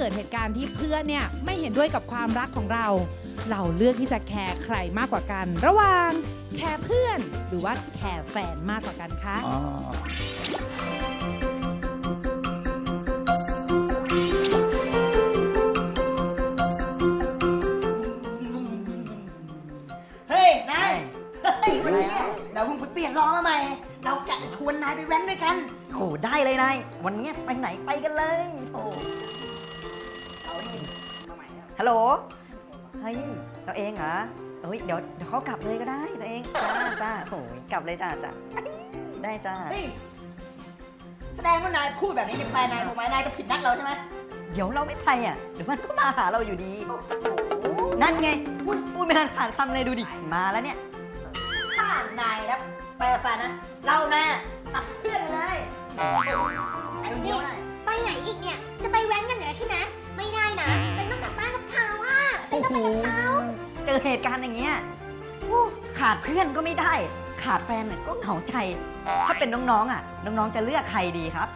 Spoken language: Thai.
เกิดเหตุการณ์ที่เพื่อนเนี่ยไม่เห็นด้วยกับความรักของเรา เราเลือกที่จะแคร์ใครมากกว่ากัน ระหว่างแคร์เพื่อนหรือว่าแคร์แฟนมากกว่ากันคะอ๋อเฮ้ยนายเฮ้ยวันนี้เราเพิ่งไปเปลี่ยนล้อมาใหม่ เรากะจะชวนนายไปแว้นด้วยกันโอ้ได้เลยนาย วันนี้ไปไหนไปกันเลยโอ้เอ โหลเฮ้ยตัวเองเหรอเอ้ยเดี๋ยวเดี๋ยวเขากลับเลยก็ได้ตัวเองจ้าจ้าโอ้ยกลับเลยจ้าจ้าได้จ้า เฮ้ยแสดงว่านายพูดแบบนี้เป็นแฟนนายถูกไหมนายจะผิดนัดเราใช่ไหมเดี๋ยวเราไม่ไปอะ เดี๋ยวมันก็มาหาเราอยู่ดี นั่นไงพูดพูดไม่ทันขาดคำเลยดูดิ มาแล้วเนี่ย ถ้านายนะไปกับแฟนนะ เรานะตัดเพื่อนเลยไปคนเดียวได้ไปไหนอีกเนี่ย จะไปแว้ โอ้โหเจอเหตุการณ์อย่างเงี้ยโอ้ขาดเพื่อนก็ไม่ได้ ขาดแฟนน่ะก็เหงาใจ ถ้าเป็นน้องๆอะ น้องๆจะเลือกใครดีครับ